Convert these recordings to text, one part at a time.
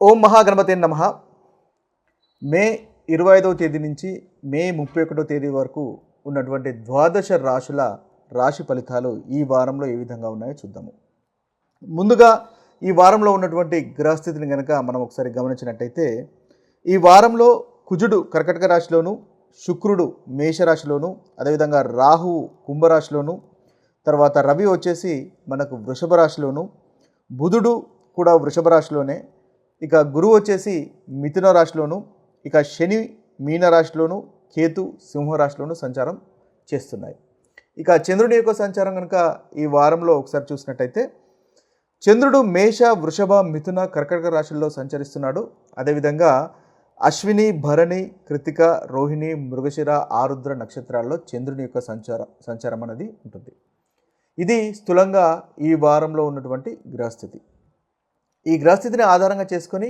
ఓం మహాగణపతి నమ. మే ఇరవై ఐదవ తేదీ నుంచి మే ముప్పై ఒకటో తేదీ వరకు ఉన్నటువంటి ద్వాదశ రాశుల రాశి ఫలితాలు ఈ వారంలో ఏ విధంగా ఉన్నాయో చూద్దాము. ముందుగా ఈ వారంలో ఉన్నటువంటి గ్రహస్థితిని కనుక మనం ఒకసారి గమనించినట్టయితే ఈ వారంలో కుజుడు కర్కటక రాశిలోను శుక్రుడు మేషరాశిలోను అదేవిధంగా రాహువు కుంభరాశిలోను తర్వాత రవి వచ్చేసి మనకు వృషభ రాశిలోను బుధుడు కూడా వృషభ రాశిలోనే ఇక గురువు వచ్చేసి మిథున రాశిలోను ఇక శని మీన రాశిలోను కేతు సింహరాశిలోను సంచారం చేస్తున్నాయి. ఇక చంద్రుడి యొక్క సంచారం కనుక ఈ వారంలో ఒకసారి చూసినట్టయితే చంద్రుడు మేష వృషభ మిథున కర్కటక రాశుల్లో సంచరిస్తున్నాడు. అదేవిధంగా అశ్విని భరణి కృతిక రోహిణి మృగశిర ఆరుద్ర నక్షత్రాల్లో చంద్రుని యొక్క సంచార సంచారం అనేది ఉంటుంది. ఇది స్థూలంగా ఈ వారంలో ఉన్నటువంటి గ్రహస్థితి. ఈ గ్రహస్థితిని ఆధారంగా చేసుకొని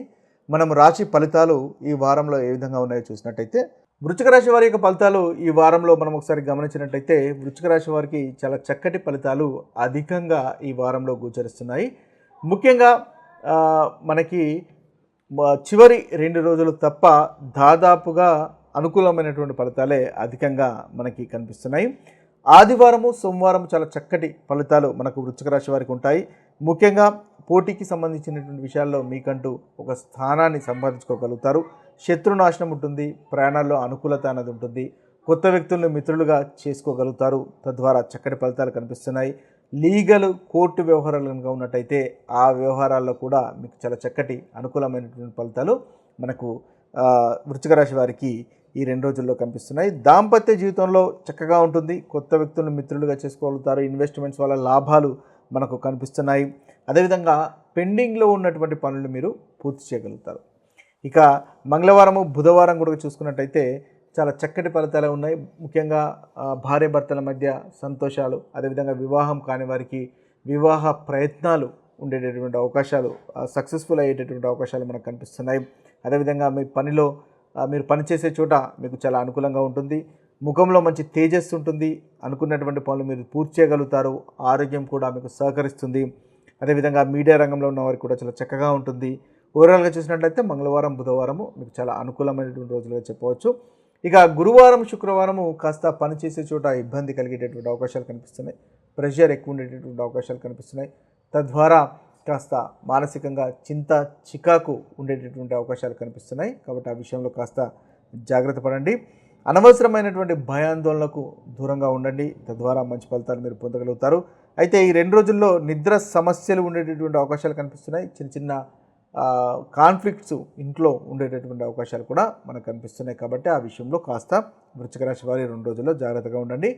మనం రాశి ఫలితాలు ఈ వారంలో ఏ విధంగా ఉన్నాయో చూసినట్టయితే వృచ్చిక రాశి వారి యొక్క ఫలితాలు ఈ వారంలో మనం ఒకసారి గమనించినట్టయితే వృచ్చిక రాశి వారికి చాలా చక్కటి ఫలితాలు అధికంగా ఈ వారంలో గోచరిస్తున్నాయి. ముఖ్యంగా మనకి చివరి రెండు రోజులు తప్ప దాదాపుగా అనుకూలమైనటువంటి ఫలితాలే అధికంగా మనకి కనిపిస్తున్నాయి. ఆదివారము సోమవారం చాలా చక్కటి ఫలితాలు మనకు వృచ్చిక రాశి వారికి ఉంటాయి. ముఖ్యంగా పోటీకి సంబంధించినటువంటి విషయాల్లో మీకంటూ ఒక స్థానాన్ని సంపాదించుకోగలుగుతారు. శత్రునాశనం ఉంటుంది ప్రయాణాల్లో అనుకూలత అనేది ఉంటుంది. కొత్త వ్యక్తులను మిత్రులుగా చేసుకోగలుగుతారు. తద్వారా చక్కటి ఫలితాలు కనిపిస్తున్నాయి. లీగల్ కోర్టు వ్యవహారాలు కనుక ఉన్నట్టయితే ఆ వ్యవహారాల్లో కూడా మీకు చాలా చక్కటి అనుకూలమైనటువంటి ఫలితాలు మనకు ఆ, రాశి వారికి ఈ రెండు రోజుల్లో కనిపిస్తున్నాయి. దాంపత్య జీవితంలో చక్కగా ఉంటుంది. కొత్త వ్యక్తులను మిత్రులుగా చేసుకోగలుగుతారు. ఇన్వెస్ట్మెంట్స్ వల్ల లాభాలు మనకు కనిపిస్తున్నాయి. అదేవిధంగా పెండింగ్లో ఉన్నటువంటి పనులు మీరు పూర్తి చేయగలుగుతారు. ఇక మంగళవారము బుధవారం కూడా చూసుకున్నట్టయితే చాలా చక్కటి ఫలితాలు ఉన్నాయి. ముఖ్యంగా ఆ, భార్య భర్తల మధ్య సంతోషాలు అదేవిధంగా వివాహం కాని వారికి వివాహ ప్రయత్నాలు ఉండేటటువంటి అవకాశాలు సక్సెస్ఫుల్ అయ్యేటటువంటి అవకాశాలు మనకు కనిపిస్తున్నాయి. అదేవిధంగా మీ పనిలో మీరు పనిచేసే చోట మీకు చాలా అనుకూలంగా ఉంటుంది. ముఖంలో మంచి తేజస్సు ఉంటుంది అనుకున్నటువంటి పనులు మీరు పూర్తి చేయగలుగుతారు. ఆరోగ్యం కూడా మీకు సహకరిస్తుంది. అదేవిధంగా మీడియా రంగంలో ఉన్న వారికి కూడా చాలా చక్కగా ఉంటుంది. ఓవరాల్గా చూసినట్లయితే మంగళవారం బుధవారము మీకు చాలా అనుకూలమైనటువంటి రోజులుగా చెప్పవచ్చు. ఇక గురువారం శుక్రవారము కాస్త పనిచేసే చోట ఇబ్బంది కలిగేటటువంటి అవకాశాలు కనిపిస్తున్నాయి. ప్రెషర్ ఎక్కువ ఉండేటటువంటి అవకాశాలు కనిపిస్తున్నాయి. తద్వారా కాస్త మానసికంగా చింత చికాకు ఉండేటటువంటి అవకాశాలు కనిపిస్తున్నాయి. కాబట్టి ఆ విషయంలో కాస్త జాగ్రత్త పడండి. అనవసరమైనటువంటి భయాందోళనకు దూరంగా ఉండండి. తద్వారా మంచి ఫలితాలు మీరు పొందగలుగుతారు. అయితే ఈ రెండు రోజుల్లో నిద్ర సమస్యలు ఉండేటటువంటి అవకాశాలు కనిపిస్తున్నాయి. చిన్న చిన్న కాన్ఫ్లిక్ట్స్ ఇంట్లో ఉండేటటువంటి అవకాశాలు కూడా మనకు కనిపిస్తున్నాయి కాబట్టి ఆ విషయంలో కాస్త వృచ్చిక రాశి వారి రెండు రోజుల్లో జాగ్రత్తగా ఉండండి.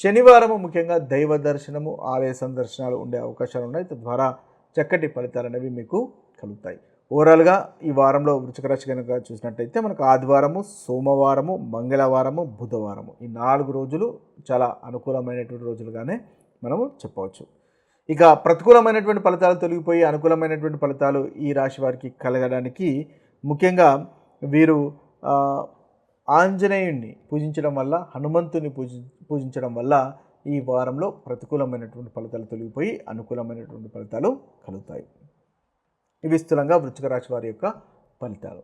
శనివారము ముఖ్యంగా దైవ దర్శనము ఆలయ సందర్శనాలు ఉండే అవకాశాలు ఉన్నాయి. తద్వారా చక్కటి ఫలితాలు అనేవి మీకు కలుగుతాయి. ఓవరాల్గా ఈ వారంలో వృశ్చిక రాశి కనుక చూసినట్టయితే మనకు ఆదివారము సోమవారము మంగళవారము బుధవారము. ఈ నాలుగు రోజులు చాలా అనుకూలమైనటువంటి రోజులుగానే మనము చెప్పవచ్చు. ఇక ప్రతికూలమైనటువంటి ఫలితాలు తొలగిపోయి అనుకూలమైనటువంటి ఫలితాలు ఈ రాశి వారికి కలగడానికి ముఖ్యంగా వీరు ఆంజనేయుణ్ణి పూజించడం వల్ల హనుమంతుని పూజి పూజించడం వల్ల ఈ వారంలో ప్రతికూలమైనటువంటి ఫలితాలు తొలగిపోయి అనుకూలమైనటువంటి ఫలితాలు కలుగుతాయి. ఇవి స్థూలంగా వృచ్చిక రాశి వారి యొక్క ఫలితాలు.